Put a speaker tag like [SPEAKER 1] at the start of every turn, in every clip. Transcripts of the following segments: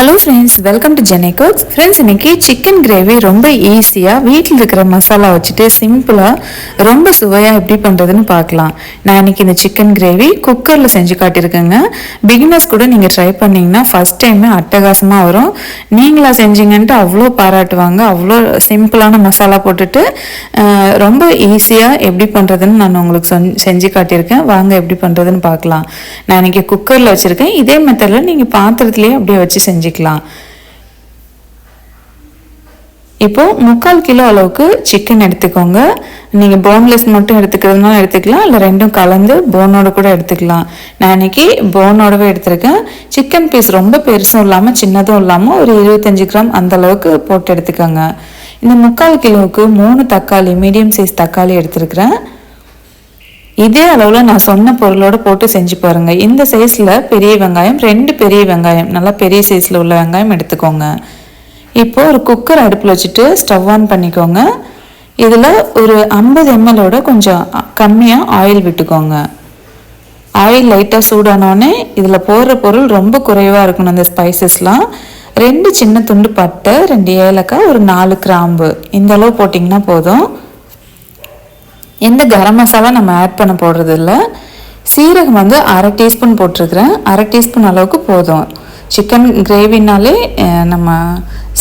[SPEAKER 1] Hello friends welcome to ஜெனே cooks friends இன்னைக்கு chicken gravy ரொம்ப ஈஸியாக வீட்டில் இருக்கிற மசாலா வச்சுட்டு சிம்பிளாக ரொம்ப சுவையாக எப்படி பண்ணுறதுன்னு பார்க்கலாம். நான் இன்னைக்கு இந்த சிக்கன் கிரேவி குக்கரில் செஞ்சு காட்டியிருக்கேங்க. பிகினர்ஸ் கூட நீங்கள் ட்ரை பண்ணிங்கன்னா ஃபஸ்ட் டைமே அட்டகாசமாக வரும். நீங்களாக செஞ்சீங்கன்ட்டு அவ்வளோ பாராட்டுவாங்க. அவ்வளோ சிம்பிளான மசாலா போட்டுட்டு ரொம்ப ஈஸியாக எப்படி பண்ணுறதுன்னு நான் உங்களுக்கு சொன் செஞ்சு காட்டியிருக்கேன். வாங்க எப்படி பண்ணுறதுன்னு பார்க்கலாம். நான் இன்னைக்கு குக்கரில் வச்சுருக்கேன். இதே மெத்தடில் நீங்கள் பாத்திரத்துலேயே அப்படியே வச்சு செஞ்சு செஞ்சுக்கலாம் இப்போ முக்கால் கிலோ அளவுக்கு சிக்கன் எடுத்துக்கோங்க. நீங்கள் போன்லெஸ் மட்டும் எடுத்துக்கிறதுனால எடுத்துக்கலாம். இல்லை ரெண்டும் கலந்து போனோட கூட எடுத்துக்கலாம். நான் இன்றைக்கி போனோடவே எடுத்திருக்கேன். சிக்கன் பீஸ் ரொம்ப பெருசும் இல்லாமல் சின்னதும் இல்லாமல் ஒரு இருபத்தஞ்சு கிராம் அந்த அளவுக்கு போட்டு எடுத்துக்கோங்க. இந்த முக்கால் கிலோவுக்கு மூணு தக்காளி மீடியம் சைஸ் தக்காளி எடுத்திருக்கிறேன். இதே அளவில் நான் சொன்ன பொருளோட போட்டு செஞ்சு பாருங்கள் இந்த சைஸில் பெரிய வெங்காயம் ரெண்டு பெரிய வெங்காயம் நல்லா பெரிய சைஸில் உள்ள வெங்காயம் எடுத்துக்கோங்க. இப்போ ஒரு குக்கர் அடுப்பில் வச்சுட்டு ஸ்டவ் ஆன் பண்ணிக்கோங்க. இதில் ஒரு ஐம்பது எம்எலோட கொஞ்சம் கம்மியாக ஆயில் விட்டுக்கோங்க. ஆயில் லைட்டாக சூடானோடனே இதில் போடுற பொருள் ரொம்ப குறைவாக இருக்கணும் அந்த ஸ்பைசஸ்லாம் ரெண்டு சின்ன துண்டு பட்டை ரெண்டு ஏலக்காய் ஒரு நாலு கிராம்பு. இந்த அளவு போட்டிங்கன்னா போதும். எந்த கரம் மசாலா நம்ம ஆட் பண்ண போடுறது இல்லை சீரகம் வந்து அரை டீஸ்பூன் போட்டிருக்கிறேன். அரை டீஸ்பூன் அளவுக்கு போதும். சிக்கன் கிரேவினாலே நம்ம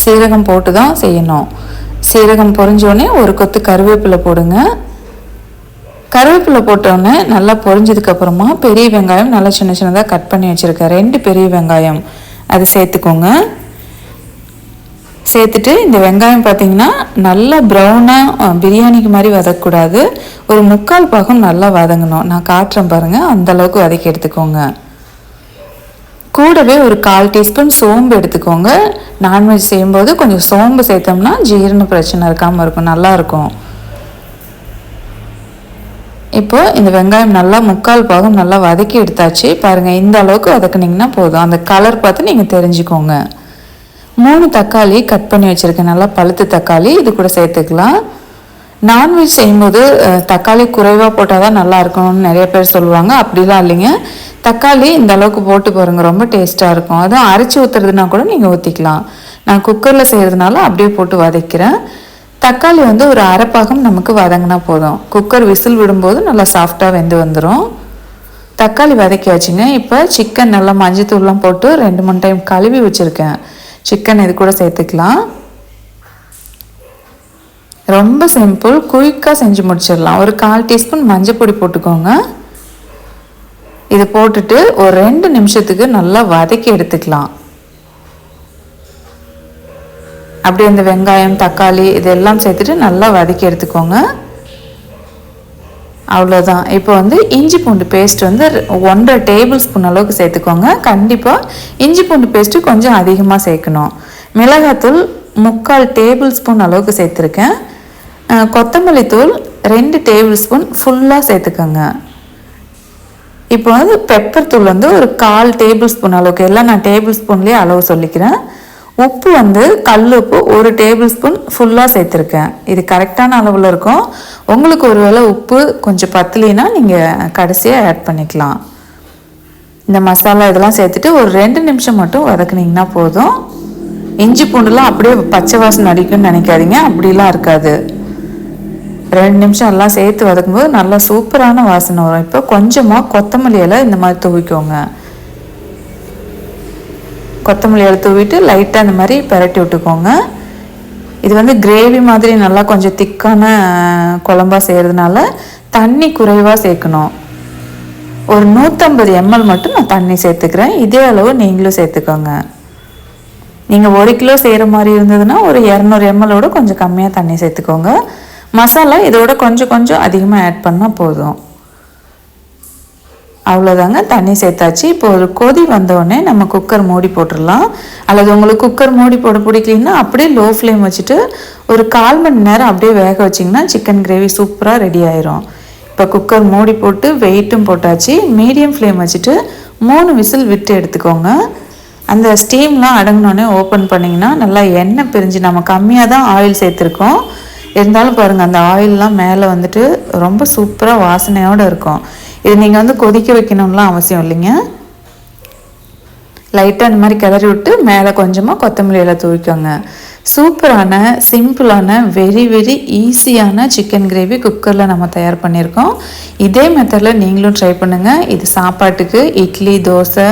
[SPEAKER 1] சீரகம் போட்டு தான் செய்யணும். சீரகம் பொரிஞ்சோடனே ஒரு கொத்து கருவேப்பிலை போடுங்க. கருவேப்பிலை போட்டோடனே நல்லா பொரிஞ்சதுக்கு அப்புறமா பெரிய வெங்காயம் நல்லா சின்ன சின்னதாக கட் பண்ணி வச்சுருக்கேன். ரெண்டு பெரிய வெங்காயம். அது சேர்த்துக்கோங்க. சேர்த்துட்டு இந்த வெங்காயம் பார்த்தீங்கன்னா நல்லா ப்ரௌனாக பிரியாணிக்கு மாதிரி வதக்கக்கூடாது. ஒரு முக்கால் பாகம் நல்லா வதங்கணும். நான் காட்டுறேன் பாருங்கள் அந்த அளவுக்கு வதக்கி எடுத்துக்கோங்க. கூடவே ஒரு கால் டீஸ்பூன் சோம்பு எடுத்துக்கோங்க. நான்வெஜ் செய்யும்போது கொஞ்சம் சோம்பு சேர்த்தோம்னா ஜீரண பிரச்சனை இருக்காமல் இருக்கும். நல்லாயிருக்கும் இப்போ இந்த வெங்காயம் நல்லா முக்கால் பாகம் நல்லா வதக்கி எடுத்தாச்சு. பாருங்கள் இந்த அளவுக்கு வதக்குனிங்கன்னா போதும். அந்த கலர் பார்த்து நீங்கள் தெரிஞ்சுக்கோங்க. மூணு தக்காளி கட் பண்ணி வச்சுருக்கேன். நல்லா பழுத்து தக்காளி இது கூட சேர்த்துக்கலாம். நான்வெஜ் செய்யும்போது தக்காளி குறைவாக போட்டால் தான் நல்லா இருக்கணும்னு நிறைய பேர் சொல்லுவாங்க. அப்படிலாம் இல்லைங்க. தக்காளி இந்த அளவுக்கு போட்டு பாருங்கள் ரொம்ப டேஸ்ட்டாக இருக்கும். அதுவும் அரைச்சி ஊற்றுறதுனா கூட நீங்கள் ஊற்றிக்கலாம் நான் குக்கரில் செய்கிறதுனால அப்படியே போட்டு வதக்கிறேன். தக்காளி வந்து ஒரு அரைப்பாகம் நமக்கு வதங்கினா போதும். குக்கர் விசில் விடும்போது நல்லா சாஃப்டாக வெந்து வந்துடும் தக்காளி வதக்கியாச்சுங்க. இப்போ சிக்கன் நல்லா மஞ்சத்தூள்லாம் போட்டு ரெண்டு மூணு டைம் கழுவி வச்சுருக்கேன். சிக்கன் இது கூட சேர்த்துக்கலாம். ரொம்ப சிம்பிள் குயிக்காக செஞ்சு முடிச்சிடலாம். ஒரு கால் டீஸ்பூன் மஞ்சள் பொடி போட்டுக்கோங்க. இது போட்டுட்டு ஒரு ரெண்டு நிமிஷத்துக்கு நல்லா வதக்கி எடுத்துக்கலாம். அப்படியே அந்த வெங்காயம் தக்காளி இதெல்லாம் சேர்த்துட்டு நல்லா வதக்கி எடுத்துக்கோங்க. அவ்வளோதான் இப்போ வந்து இஞ்சி பூண்டு பேஸ்ட் வந்து ஒன்றரை டேபிள் ஸ்பூன் அளவுக்கு சேர்த்துக்கோங்க. கண்டிப்பாக இஞ்சி பூண்டு பேஸ்ட்டு கொஞ்சம் அதிகமாக சேர்க்கணும். மிளகாத்தூள் முக்கால் டேபிள் ஸ்பூன் அளவுக்கு சேர்த்துருக்கேன். கொத்தமல்லி தூள் ரெண்டு டேபிள் ஸ்பூன் ஃபுல்லாக சேர்த்துக்கோங்க. இப்போ வந்து பெப்பர் தூள் வந்து ஒரு கால் டேபிள் ஸ்பூன் அளவுக்கு. எல்லாம் நான் டேபிள் ஸ்பூன்லேயே அளவு சொல்லிக்கிறேன். உப்பு வந்து கல் உப்பு ஒரு டேபிள் ஸ்பூன் ஃபுல்லாக சேர்த்துருக்கேன். இது கரெக்டான அளவில் இருக்கும். உங்களுக்கு ஒரு வேளை உப்பு கொஞ்சம் பத்தலைன்னா நீங்கள் கடைசியாக ஆட் பண்ணிக்கலாம். இந்த மசாலா இதெல்லாம் சேர்த்துட்டு ஒரு ரெண்டு நிமிஷம் மட்டும் வதக்குனிங்கன்னா போதும். இஞ்சி பூண்டுலாம் அப்படியே பச்சை வாசனை அடிக்கும்னு நினைக்காதீங்க. அப்படிலாம் இருக்காது. ரெண்டு நிமிஷம் எல்லாம் சேர்த்து வதக்கும்போது நல்லா சூப்பரான வாசனை வரும். இப்போ கொஞ்சமாக கொத்தமல்லி இலை இந்த மாதிரி தூவிக்கோங்க. கொத்தமல்லி எடுத்து தூவிட்டு லைட்டாக இந்த மாதிரி பரட்டி விட்டுக்கோங்க. இது வந்து கிரேவி மாதிரி நல்லா கொஞ்சம் திக்கான குழம்பா செய்கிறதுனால தண்ணி குறைவாக சேர்க்கணும். ஒரு நூற்றம்பது எம்எல் மட்டும் நான் தண்ணி சேர்த்துக்கிறேன். இதே அளவு நீங்களும் சேர்த்துக்கோங்க. நீங்கள் ஒரு கிலோ செய்கிற மாதிரி இருந்ததுன்னா ஒரு இரநூறு எம்எலோட கொஞ்சம் கம்மியாக தண்ணி சேர்த்துக்கோங்க. மசாலா இதோட கொஞ்சம் கொஞ்சம் அதிகமாக ஆட் பண்ணால் போதும். அவ்வளோதாங்க தண்ணி சேர்த்தாச்சு. இப்போ ஒரு கொதி வந்தோடனே நம்ம குக்கர் மூடி போட்டுடலாம். அல்லது உங்களுக்கு குக்கர் மூடி போட பிடிக்கலன்னா அப்படியே லோ ஃப்ளேம் வச்சுட்டு ஒரு கால் மணி நேரம் அப்படியே வேக வச்சிங்கன்னா சிக்கன் கிரேவி சூப்பராக ரெடி ஆயிரும். இப்போ குக்கர் மூடி போட்டு வெயிட்டும் போட்டாச்சு. மீடியம் ஃப்ளேம் வச்சுட்டு மூணு விசில் விட்டு எடுத்துக்கோங்க. அந்த ஸ்டீம்லாம் அடங்கினோடனே ஓப்பன் பண்ணிங்கன்னா நல்லா எண்ணெய் பிரிஞ்சு நம்ம கம்மியாக தான் ஆயில் சேர்த்துருக்கோம். இருந்தாலும் பாருங்கள் அந்த ஆயிலெலாம் மேலே வந்துட்டு ரொம்ப சூப்பராக வாசனையோடு இருக்கும். இது நீங்கள் வந்து கொதிக்க வைக்கணும்லாம் அவசியம் இல்லைங்க. லைட்டாக இந்த மாதிரி கிளறி விட்டு மேலே கொஞ்சமாக கொத்தமல்லி எல்லாம் தூவிக்கோங்க. சூப்பரான சிம்பிளான வெரி வெரி ஈஸியான சிக்கன் கிரேவி குக்கரில் நம்ம தயார் பண்ணியிருக்கோம். இதே மெத்தடில் நீங்களும் ட்ரை பண்ணுங்கள் இது சாப்பாட்டுக்கு இட்லி தோசை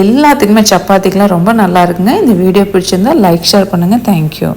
[SPEAKER 1] எல்லாத்துக்குமே சப்பாத்திக்கெலாம் ரொம்ப நல்லா இருக்குங்க. இந்த வீடியோ பிடிச்சிருந்தா லைக் ஷேர் பண்ணுங்கள் தேங்க்யூ